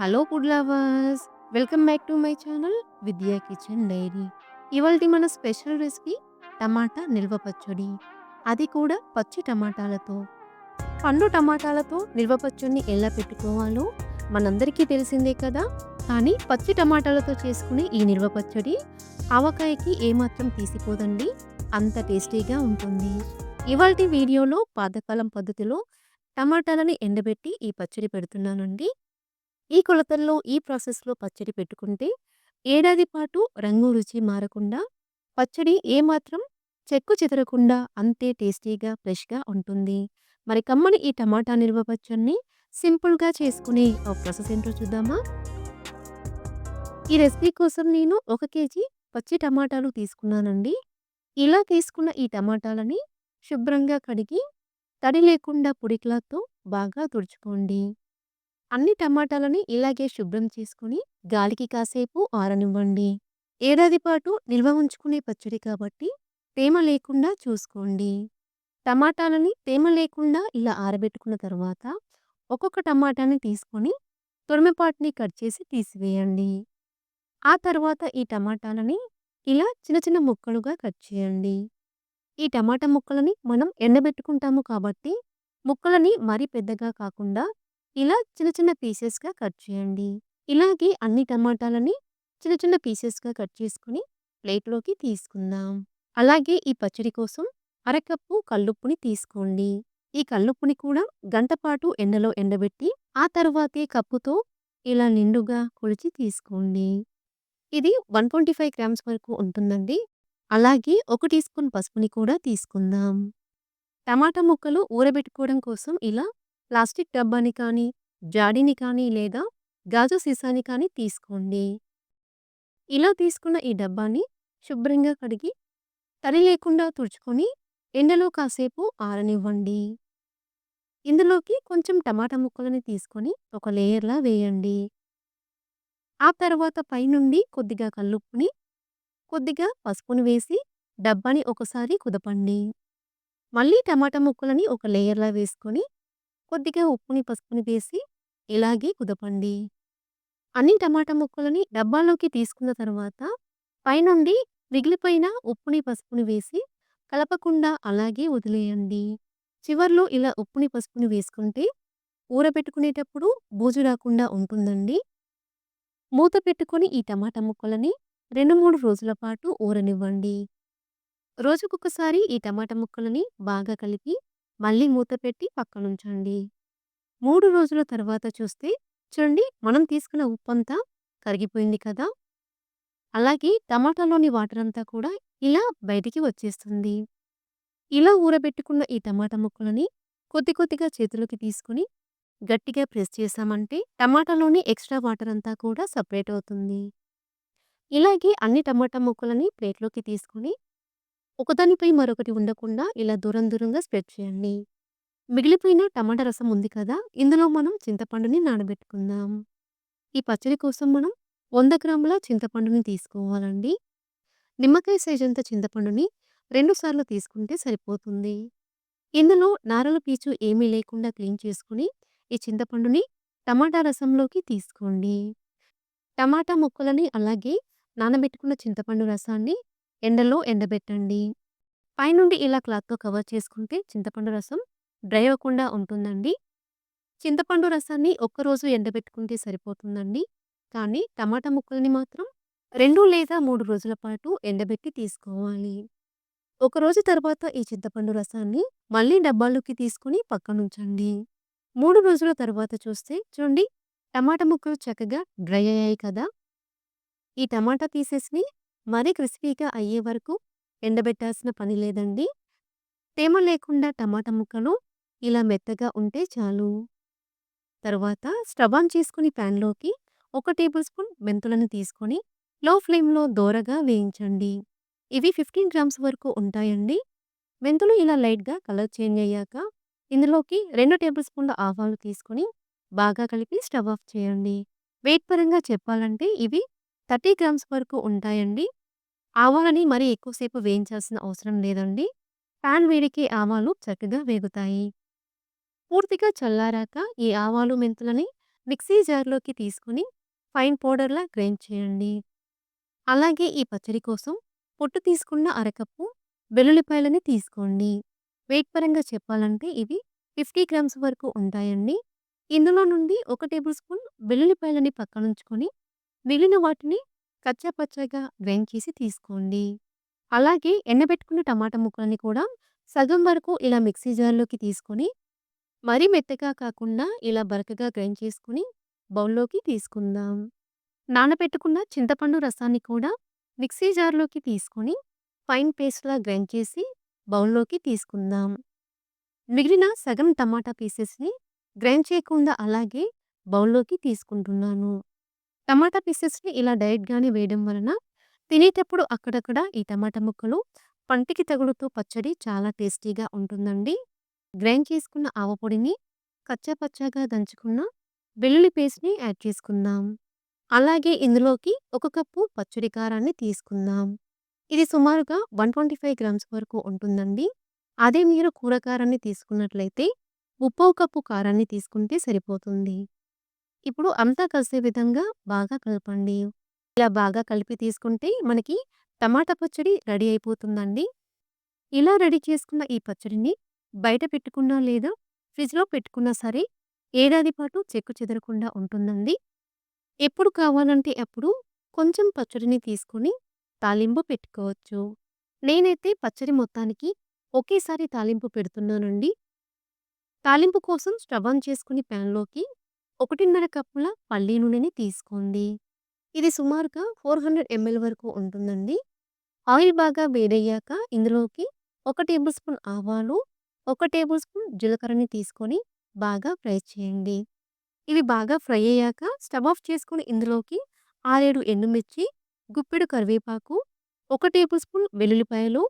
Hello food lovers! Welcome back to my channel Vidya kitchen diary. ఇవాళ మన special recipe టమాటా నిల్వ పచ్చడి. అది కూడా పచ్చి టమాటాలతో. పండు టమాటాలతో నిల్వ పచ్చడిని ఎలా పెట్టుకోవాలో మనందరికీ తెలిసిందే కదా? కానీ పచ్చి టమాటాలతో చేసుకునే ఈ నిల్వ పచ్చడి ఆవకాయకి ఏమాత్రం తీసిపోదండి. అంత టేస్టీగా ఉంటుంది. ఇవాళ వీడియోలో పాతకాలం పద్ధతిలో టమాటాలని ఎండబెట్టి ఈ పచ్చడి పెడుతున్నానండి. ఈ కొలతల్లో ఈ ప్రాసెస్‌లో పచ్చడి పెట్టుకుంటే ఏడాది పాటు రంగు, రుచి మారకుండా పచ్చడి ఏమాత్రం చెక్కు చెదరకుండా అంతే టేస్టీగా, ఫ్రెష్‌గా ఉంటుంది. మరి కమ్మని ఈ టమాటా నిల్వ పచ్చడిని సింపుల్‌గా చేసుకునే ఒక ప్రాసెస్ ఏంటో చూద్దామా? ఈ రెసిపీ కోసం నేను ఒక కేజీ పచ్చి టమాటాలు తీసుకున్నానండి. ఇలా తీసుకున్న ఈ టమాటాలని శుభ్రంగా కడిగి తడి లేకుండా పొడి క్లాత్‌తో బాగా తుడుచుకోండి. అన్ని టమాటాలని ఇలాగే శుభ్రం చేసుకొని గాలికి కాసేపు ఆరనివ్వండి. ఏడాది పాటు నిల్వ ఉంచుకునే పచ్చడి కాబట్టి తేమ లేకుండా చూసుకోండి. టమాటాలని తేమ లేకుండా ఇలా ఆరబెట్టుకున్న తర్వాత ఒక్కొక్క టమాటాని తీసుకొని తొడిమెపాటుని కట్ చేసి తీసివేయండి. ఆ తర్వాత ఈ టమాటాలని ఇలా చిన్న చిన్న ముక్కలుగా కట్ చేయండి. ఈ టమాటా ముక్కలని మనం ఎండబెట్టుకుంటాము కాబట్టి ముక్కలని మరీ పెద్దగా కాకుండా ఇలా చిన్న చిన్న పీసెస్‌గా కట్ చేయండి. ఇలాగే అన్ని టమాటాలని చిన్న చిన్న పీసెస్‌గా కట్ చేసుకుని ప్లేట్‌లోకి తీసుకుందాం. అలాగే ఈ పచ్చడి కోసం అరకప్పు కల్లుప్పుని తీసుకోండి. ఈ కల్లుప్పుని కూడా గంటపాటు ఎండలో ఎండబెట్టి ఆ తర్వాతే కప్పుతో ఇలా నిండుగా కొలిచి తీసుకోండి. ఇది 125 గ్రామ్స్ వరకు ఉంటుందండి. అలాగే ఒక టీ స్పూన్ పసుపుని కూడా తీసుకుందాం. టమాటా ముక్కలు ఊరబెట్టుకోవడం కోసం ఇలా ప్లాస్టిక్ డబ్బాని కానీ, జాడీని కానీ లేదా గాజు సీసాని కానీ తీసుకోండి. ఇలా తీసుకున్న ఈ డబ్బాని శుభ్రంగా కడిగి తడి లేకుండా తుడుచుకొని ఎండలో కాసేపు ఆరనివ్వండి. ఇందులోకి కొంచెం టమాటా ముక్కలని తీసుకొని ఒక లేయర్‌లా వేయండి. ఆ తర్వాత పైనుండి కొద్దిగా కల్లుప్పుని, కొద్దిగా పసుపుని వేసి డబ్బాని ఒకసారి కుదపండి. మళ్ళీ టమాటా ముక్కలని ఒక లేయర్‌లా వేసుకొని కొద్దిగా ఉప్పుని, పసుపుని వేసి ఇలాగే కుదపండి. అన్ని టమాటా ముక్కలని డబ్బాలోకి తీసుకున్న తర్వాత పైనుండి మిగిలిపోయిన ఉప్పుని, పసుపుని వేసి కలపకుండా అలాగే వదిలేయండి. చివర్లో ఇలా ఉప్పుని, పసుపుని వేసుకుంటే ఊరబెట్టుకునేటప్పుడు బూజు రాకుండా ఉంటుందండి. మూత పెట్టుకొని ఈ టమాటా ముక్కలని 2, 3 రోజుల పాటు ఊరనివ్వండి. రోజుకొకసారి ఈ టమాటా ముక్కలని బాగా కలిపి మళ్ళీ మూత పెట్టి పక్కనుంచండి. మూడు రోజుల తర్వాత చూస్తే చూడండి మనం తీసుకున్న ఉప్పంతా కరిగిపోయింది కదా! అలాగే టమాటాలోని వాటర్ అంతా కూడా ఇలా బయటికి వచ్చేస్తుంది. ఇలా ఊరబెట్టుకున్న ఈ టమాటా ముక్కలని కొద్ది కొద్దిగా చేతిలోకి తీసుకుని గట్టిగా ప్రెస్ చేసామంటే టమాటాలోని ఎక్స్‌ట్రా వాటర్ అంతా కూడా సపరేట్ అవుతుంది. ఇలాగే అన్ని టమాటా ముక్కలని ప్లేట్‌లోకి తీసుకొని ఒకదానిపై మరొకటి ఉండకుండా ఇలా దూరం దూరంగా స్ప్రెడ్ చేయండి. మిగిలిపోయిన టమాటా రసం ఉంది కదా! ఇందులో మనం చింతపండుని నానబెట్టుకుందాం. ఈ పచ్చడి కోసం మనం వంద గ్రాముల చింతపండుని తీసుకోవాలండి. నిమ్మకాయ సైజంత చింతపండుని రెండుసార్లు తీసుకుంటే సరిపోతుంది. ఇందులో నారల పీచు ఏమీ లేకుండా క్లీన్ చేసుకొని ఈ చింతపండుని టమాటా రసంలోకి తీసుకోండి. టమాటా ముక్కలని అలాగే నానబెట్టుకున్న చింతపండు రసాన్ని ఎండలో ఎండబెట్టండి. పైనుండి ఇలా క్లాత్‌తో కవర్ చేసుకుంటే చింతపండు రసం డ్రై అవ్వకుండా ఉంటుందండి. చింతపండు రసాన్ని ఒక్కరోజు ఎండబెట్టుకుంటే సరిపోతుందండి. కానీ టమాటా ముక్కల్ని మాత్రం రెండు లేదా మూడు రోజుల పాటు ఎండబెట్టి తీసుకోవాలి. ఒకరోజు తర్వాత ఈ చింతపండు రసాన్ని మళ్ళీ డబ్బాలోకి తీసుకుని పక్కనుంచండి. మూడు రోజుల తర్వాత చూస్తే చూడండి టమాటా ముక్కలు చక్కగా డ్రై అయ్యాయి కదా! ఈ టమాటా పీసెస్‌ని మరీ క్రిస్పీగా అయ్యే వరకు ఎండబెట్టాల్సిన పని లేదండి. తేమ లేకుండా టమాటా ముక్కలు ఇలా మెత్తగా ఉంటే చాలు. తర్వాత స్టవ్ ఆన్ చేసుకుని ప్యాన్‌లోకి ఒక టేబుల్ స్పూన్ మెంతులను తీసుకొని లో ఫ్లేమ్‌లో దోరగా వేయించండి. ఇవి 15 గ్రామ్స్ వరకు ఉంటాయండి. మెంతులు ఇలా లైట్‌గా కలర్ చేంజ్ అయ్యాక ఇందులోకి రెండు టేబుల్ స్పూన్ల ఆవాలు తీసుకొని బాగా కలిపి స్టవ్ ఆఫ్ చేయండి. వెయిట్ పరంగా చెప్పాలంటే ఇవి 30 గ్రామ్స్ వరకు ఉంటాయండి. ఆవాలని మరీ ఎక్కువసేపు వేయించాల్సిన అవసరం లేదండి. ప్యాన్ వేడికి ఆవాలు చక్కగా వేగుతాయి. పూర్తిగా చల్లారాక ఈ ఆవాలు, మెంతులని మిక్సీ జార్‌లోకి తీసుకొని ఫైన్ పౌడర్‌లా గ్రైండ్ చేయండి. అలాగే ఈ పచ్చడి కోసం పొట్టు తీసుకున్న అరకప్పు వెల్లుల్లిపాయలని తీసుకోండి. వెయిట్ పరంగా చెప్పాలంటే ఇవి 50 గ్రామ్స్ వరకు ఉంటాయండి. ఇందులో నుండి ఒక టేబుల్ స్పూన్ వెల్లుల్లిపాయలని పక్కనుంచుకొని, మిగిలిన వాటిని కచ్చా పచ్చాగా గ్రైండ్ చేసి తీసుకోండి. అలాగే ఎండబెట్టుకున్న టమాటా ముక్కలని కూడా సగం వరకు ఇలా మిక్సీ జార్‌లోకి తీసుకొని, మరీ మెత్తగా కాకుండా ఇలా బరకగా గ్రైండ్ చేసుకుని బౌల్‌లోకి తీసుకుందాం. నానబెట్టుకున్న చింతపండు రసాన్ని కూడా మిక్సీ జార్‌లోకి తీసుకొని ఫైన్ పేస్ట్‌లా గ్రైండ్ చేసి బౌల్‌లోకి తీసుకుందాం. మిగిలిన సగం టమాటా పీసెస్‌ని గ్రైండ్ చేయకుండా అలాగే బౌల్‌లోకి తీసుకుంటున్నాను. టమాటా పీసెస్‌ని ఇలా డైరెక్ట్‌గానే వేయడం వలన తినేటప్పుడు అక్కడక్కడ ఈ టమాటా ముక్కలు పంటికి తగులుతూ పచ్చడి చాలా టేస్టీగా ఉంటుందండి. గ్రైండ్ చేసుకున్న ఆవపొడిని, కచ్చా పచ్చాగా దంచుకున్న వెల్లుల్లి పేస్ట్‌ని యాడ్ చేసుకుందాం. అలాగే ఇందులోకి ఒక కప్పు పచ్చడి కారాన్ని తీసుకుందాం. ఇది సుమారుగా 125 గ్రామ్స్ వరకు ఉంటుందండి. అదే మీరు కూర కారాన్ని తీసుకున్నట్లయితే ఉప్పు కప్పు కారాన్ని తీసుకుంటే సరిపోతుంది. ఇప్పుడు అంతా కలిసే విధంగా బాగా కలపండి. ఇలా బాగా కలిపి తీసుకుంటే మనకి టమాటా పచ్చడి రెడీ అయిపోతుందండి. ఇలా రెడీ చేసుకున్న ఈ పచ్చడిని బయట పెట్టుకున్నా లేదా ఫ్రిడ్జ్‌లో పెట్టుకున్నా సరే ఏడాది పాటు చెక్కు చెదరకుండా ఉంటుందండి. ఎప్పుడు కావాలంటే అప్పుడు కొంచెం పచ్చడిని తీసుకొని తాలింపు పెట్టుకోవచ్చు. నేనైతే పచ్చడి మొత్తానికి ఒకేసారి తాలింపు పెడుతున్నానండి. తాలింపు కోసం స్టవ్ ఆన్ చేసుకుని ప్యాన్‌లోకి 1.5 కప్పుల పల్లీ నూనెని తీసుకోండి. ఇది సుమారుగా 400 ఎంఎల్ వరకు ఉంటుందండి. ఆయిల్ బాగా వేడయ్యాక ఇందులోకి ఒక టేబుల్ స్పూన్ ఆవాలు, ఒక టేబుల్ స్పూన్ జీలకర్రని తీసుకొని బాగా ఫ్రై చేయండి. ఇవి బాగా ఫ్రై అయ్యాక స్టవ్ ఆఫ్ చేసుకుని ఇందులోకి 6, 7 ఎండుమిర్చి, గుప్పెడు కరివేపాకు, ఒక టేబుల్ స్పూన్ వెల్లుల్లిపాయలు,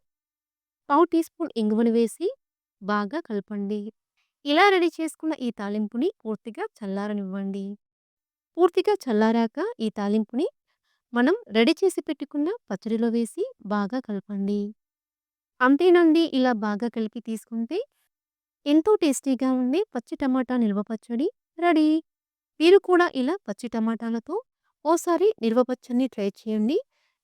పావు టీ స్పూన్ ఇంగువను వేసి బాగా కలపండి. ఇలా రెడీ చేసుకున్న ఈ తాలింపుని పూర్తిగా చల్లారనివ్వండి. పూర్తిగా చల్లారాక ఈ తాలింపుని మనం రెడీ చేసి పెట్టుకున్న పచ్చడిలో వేసి బాగా కలపండి. అంతేనండి ఇలా బాగా కలిపి తీసుకుంటే ఎంతో టేస్టీగా ఉండే పచ్చి టమాటా నిల్వ పచ్చడి రెడీ. మీరు కూడా ఇలా పచ్చి టమాటాలతో ఓసారి నిల్వ పచ్చడిని ట్రై చేయండి.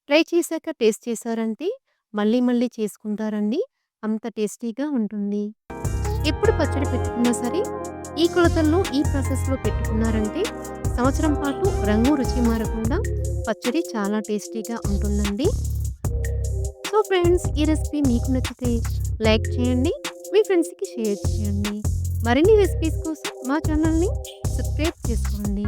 ట్రై చేశాక టేస్ట్ చేశారంటే మళ్ళీ మళ్ళీ చేసుకుంటారండి. అంత టేస్టీగా ఉంటుంది. ఎప్పుడు పచ్చడి పెట్టుకున్నా సరే ఈ కొలతలను ఈ ప్రాసెస్‌లో పెట్టుకున్నారంటే సంవత్సరం పాటు రంగు, రుచి మారకుండా పచ్చడి చాలా టేస్టీగా ఉంటుందండి. సో ఫ్రెండ్స్ ఈ రెసిపీ మీకు నచ్చితే లైక్ చేయండి. మీ ఫ్రెండ్స్‌కి షేర్ చేయండి. మరిన్ని రెసిపీస్ కోసం మా ఛానల్‌ని సబ్స్క్రైబ్ చేసుకోండి.